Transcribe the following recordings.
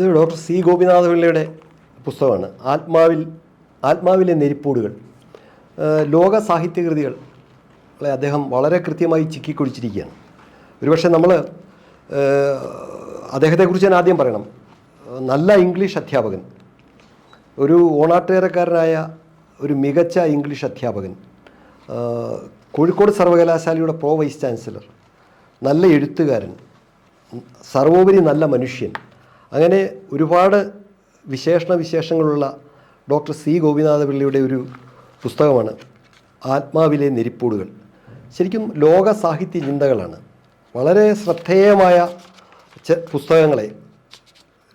ഇത് doctor C. Gopinatha പിള്ളയുടെ പുസ്തകമാണ്. ആത്മാവിൽ ആത്മാവിലെ നെരിപ്പോടുകൾ. ലോക സാഹിത്യകൃതികളെ അദ്ദേഹം വളരെ കൃത്യമായി ചിക്കിക്കൊടിച്ചിരിക്കുകയാണ്. ഒരുപക്ഷെ നമ്മൾ അദ്ദേഹത്തെക്കുറിച്ച് ഞാൻ ആദ്യം പറയണം. നല്ല ഇംഗ്ലീഷ് അധ്യാപകൻ. ഒരു ഓണാട്ടുകാരക്കാരനായ ഒരു മികച്ച ഇംഗ്ലീഷ് അധ്യാപകൻ. കോഴിക്കോട് സർവകലാശാലയുടെ പ്രോ വൈസ് ചാൻസലർ. നല്ല എഴുത്തുകാരൻ. സർവോപരി നല്ല മനുഷ്യൻ. അങ്ങനെ ഒരുപാട് വിശേഷണ വിശേഷങ്ങളുള്ള ഡോക്ടർ സി ഗോപിനാഥ പിള്ളയുടെ ഒരു പുസ്തകമാണ് ആത്മാവിലെ നെരിപ്പൂടുകൾ. ശരിക്കും ലോക സാഹിത്യ ചിന്തകളാണ്. വളരെ ശ്രദ്ധേയമായ പുസ്തകങ്ങളെ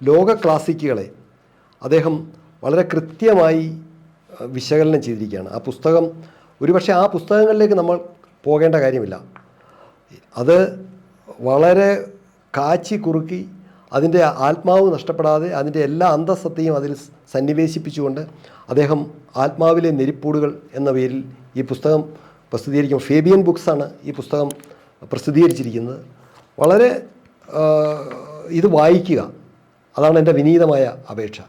ലോക ക്ലാസിക്കുകളെ അദ്ദേഹം വളരെ കൃത്യമായി വിശകലനം ചെയ്തിരിക്കുകയാണ്. ആ പുസ്തകം ഒരുപക്ഷെ ആ പുസ്തകങ്ങളിലേക്ക് നമ്മൾ പോകേണ്ട കാര്യമില്ല. അത് വളരെ കാച്ചി കുറുക്കി അതിന്റെ ആത്മാവ് നഷ്ടപ്പെടാതെ അതിന്റെ എല്ലാ അന്തസ്സത്തെയും അതിൽ സന്നിവേശിപ്പിച്ചുകൊണ്ട് അദ്ദേഹം ആത്മാവിലെ നെരിപ്പൂടുകൾ എന്ന പേരിൽ ഈ പുസ്തകം പ്രസിദ്ധീകരിക്കും. ഫേബിയൻ ബുക്സാണ് ഈ പുസ്തകം പ്രസിദ്ധീകരിച്ചിരിക്കുന്നത്. വളരെ ഇത് വായിക്കുക. അതാണ് എന്റെ വിനീതമായ അപേക്ഷ.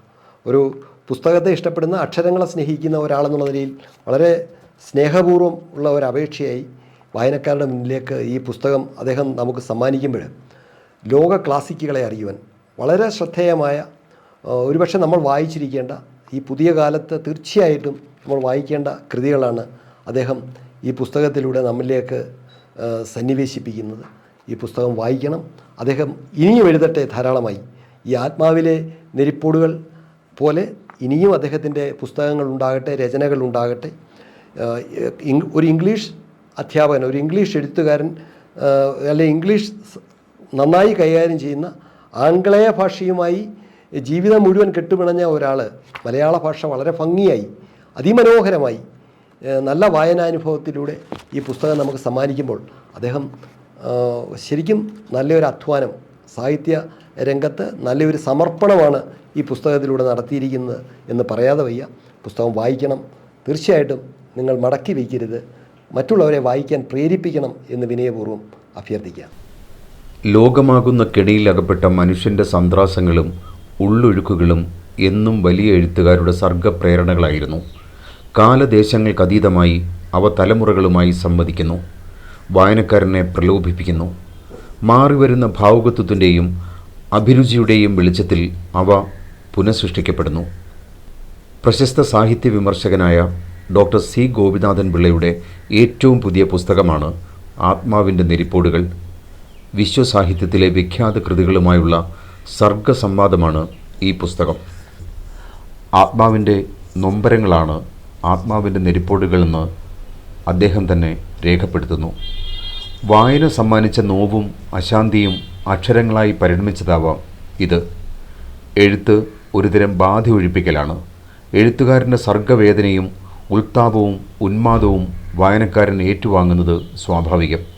ഒരു പുസ്തകത്തെ ഇഷ്ടപ്പെടുന്ന അക്ഷരങ്ങളെ സ്നേഹിക്കുന്ന ഒരാളെന്നുള്ള നിലയിൽ വളരെ സ്നേഹപൂർവം ഉള്ള ഒരു അപേക്ഷയായി വായനക്കാരുടെ മുന്നിലേക്ക് ഈ പുസ്തകം അദ്ദേഹം നമുക്ക് സമ്മാനിക്കുമ്പോൾ ലോക ക്ലാസിക്കുകളെ അറിയുവാൻ വളരെ ശ്രദ്ധേയമായ ഒരുപക്ഷെ നമ്മൾ വായിച്ചിരിക്കേണ്ട ഈ പുതിയ കാലത്ത് തീർച്ചയായിട്ടും നമ്മൾ വായിക്കേണ്ട കൃതികളാണ് അദ്ദേഹം ഈ പുസ്തകത്തിലൂടെ നമ്മളിലേക്ക് ആ, സന്നിവേശിപ്പിക്കുന്നത്. ഈ പുസ്തകം വായിക്കണം. അദ്ദേഹം ഇനിയും എഴുതട്ടെ ധാരാളമായി. ഈ ആത്മാവിലെ നെരിപ്പോടുകൾ പോലെ ഇനിയും അദ്ദേഹത്തിന്റെ പുസ്തകങ്ങൾ ഉണ്ടാകട്ടെ രചനകൾ ഉണ്ടാകട്ടെ. ഒരു ഇംഗ്ലീഷ് അധ്യാപകൻ ഒരു ഇംഗ്ലീഷ് എഴുത്തുകാരൻ അല്ലെ ഇംഗ്ലീഷ് നന്നായി കൈകാര്യം ചെയ്യുന്ന ആംഗ്ലേയ ഭാഷയുമായി ജീവിതം മുഴുവൻ കെട്ടുപിണഞ്ഞ ഒരാൾ മലയാള ഭാഷ വളരെ ഭംഗിയായി അതിമനോഹരമായി നല്ല വായനാനുഭവത്തിലൂടെ ഈ പുസ്തകം നമുക്ക് സമ്മാനിക്കുമ്പോൾ അദ്ദേഹം ശരിക്കും നല്ലൊരു അധ്വാനം സാഹിത്യ രംഗത്ത് നല്ലൊരു സമർപ്പണമാണ് ഈ പുസ്തകത്തിലൂടെ നടത്തിയിരിക്കുന്നത് എന്ന് പറയാതെ വയ്യ. പുസ്തകം വായിക്കണം. തീർച്ചയായിട്ടും നിങ്ങൾ മടക്കി വയ്ക്കരുത്. മറ്റുള്ളവരെ വായിക്കാൻ പ്രേരിപ്പിക്കണം എന്ന് വിനയപൂർവം അഭ്യർത്ഥിക്കാം. ലോകമാകുന്ന കെണിയിലകപ്പെട്ട മനുഷ്യന്റെ സന്ത്രാസങ്ങളും ഉള്ളൊഴുക്കുകളും എന്നും വലിയ എഴുത്തുകാരുടെ സർഗപ്രേരണകളായിരുന്നു. കാലദേശങ്ങൾക്കതീതമായി അവ തലമുറകളുമായി സംവദിക്കുന്നു വായനക്കാരനെ പ്രലോഭിപ്പിക്കുന്നു. മാറിവരുന്ന ഭാവുകത്വത്തിന്റെയും അഭിരുചിയുടെയും വെളിച്ചത്തിൽ അവ പുനഃസൃഷ്ടിക്കപ്പെടുന്നു. പ്രശസ്ത സാഹിത്യ വിമർശകനായ ഡോക്ടർ സി. ഗോപിനാഥൻ പിള്ളയുടെ ഏറ്റവും പുതിയ പുസ്തകമാണ് ആത്മാവിന്റെ നെരിപ്പോടുകൾ. വിശ്വസാഹിത്യത്തിലെ വിഖ്യാത കൃതികളുമായുള്ള സർഗസംവാദമാണ് ഈ പുസ്തകം. ആത്മാവിന്റെ നൊമ്പരങ്ങളാണ് ആത്മാവിന്റെ നെരിപ്പോടുകളെന്ന് അദ്ദേഹം തന്നെ രേഖപ്പെടുത്തുന്നു. വായന സമ്മാനിച്ച നോവും അശാന്തിയും അക്ഷരങ്ങളായി പരിണമിച്ചതാവാം ഇത്. എഴുത്ത് ഒരുതരം ബാധ ഒഴിപ്പിക്കലാണ്. എഴുത്തുകാരന്റെ സർഗവേദനയും ഉൾത്താപവും ഉന്മാദവും വായനക്കാരൻ ഏറ്റുവാങ്ങുന്നത് സ്വാഭാവികം.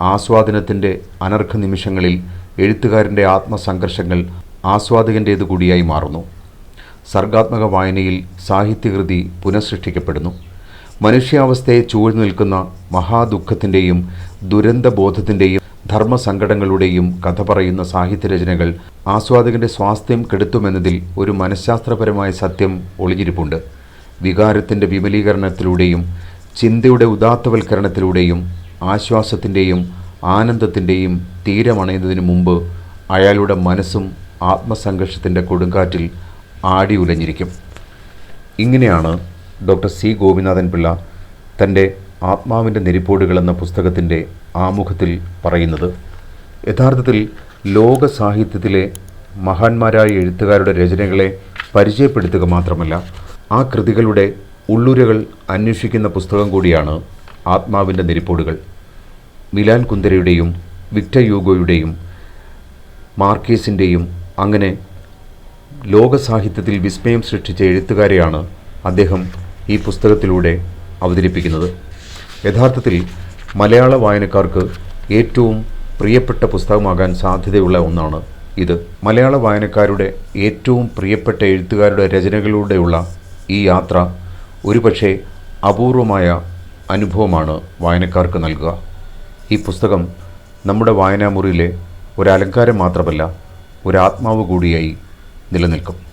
ആസ്വാദനത്തിന്റെ അനർഘ നിമിഷങ്ങളിൽ എഴുത്തുകാരന്റെ ആത്മസംഘർഷങ്ങൾ ആസ്വാദകന്റേതു കൂടിയായി മാറുന്നു. സർഗാത്മക വായനയിൽ സാഹിത്യകൃതി പുനഃസൃഷ്ടിക്കപ്പെടുന്നു. മനുഷ്യാവസ്ഥയെ ചൂഴ്ന്നു നിൽക്കുന്ന മഹാദുഃഖത്തിന്റെയും ദുരന്തബോധത്തിന്റെയും ധർമ്മസങ്കടങ്ങളുടെയും കഥ പറയുന്ന സാഹിത്യരചനകൾ ആസ്വാദകന്റെ സ്വാസ്ഥ്യം കെടുത്തുമെന്നതിൽ ഒരു മനഃശാസ്ത്രപരമായ സത്യം ഒളിഞ്ഞിരിപ്പുണ്ട്. വികാരത്തിന്റെ വിമലീകരണത്തിലൂടെയും ചിന്തയുടെ ഉദാത്തവൽക്കരണത്തിലൂടെയും ആശ്വാസത്തിന്റെയും ആനന്ദത്തിന്റെയും തീരമണയുന്നതിന് മുമ്പ് അയാളുടെ മനസ്സും ആത്മസംഘർഷത്തിന്റെ കൊടുങ്കാറ്റിൽ ആടി ഉലഞ്ഞിരിക്കും. ഇങ്ങനെയാണ് ഡോക്ടർ സി ഗോപിനാഥൻ പിള്ള തന്റെ ആത്മാവിന്റെ നെരിപ്പോടുകൾ എന്ന പുസ്തകത്തിന്റെ ആമുഖത്തിൽ പറയുന്നത്. യഥാർത്ഥത്തിൽ ലോക സാഹിത്യത്തിലെ മഹാന്മാരായ എഴുത്തുകാരുടെ രചനകളെ പരിചയപ്പെടുത്തുക മാത്രമല്ല ആ കൃതികളുടെ ഉള്ളുരകൾ അന്വേഷിക്കുന്ന പുസ്തകം കൂടിയാണ് ആത്മാവിന്റെ നെരിപ്പോടുകൾ. മിലാൻ കുന്തരയുടെയും വിക്ടർ യൂഗോയുടെയും മാർക്കേസിന്റെയും അങ്ങനെ ലോകസാഹിത്യത്തിൽ വിസ്മയം സൃഷ്ടിച്ച എഴുത്തുകാരെയാണ് അദ്ദേഹം ഈ പുസ്തകത്തിലൂടെ അവതരിപ്പിക്കുന്നത്. യഥാർത്ഥത്തിൽ മലയാള വായനക്കാർക്ക് ഏറ്റവും പ്രിയപ്പെട്ട പുസ്തകമാകാൻ സാധ്യതയുള്ള ഒന്നാണ് ഇത്. മലയാള വായനക്കാരുടെ ഏറ്റവും പ്രിയപ്പെട്ട എഴുത്തുകാരുടെ രചനകളിലൂടെയുള്ള ഈ യാത്ര ഒരുപക്ഷെ അപൂർവമായ അനുഭവമാണ് വായനക്കാർക്ക് നൽകുക. ഈ പുസ്തകം നമ്മുടെ വായനാമുറിയിലെ ഒരലങ്കാരം മാത്രമല്ല ഒരാത്മാവ് കൂടിയായി നിലനിൽക്കും.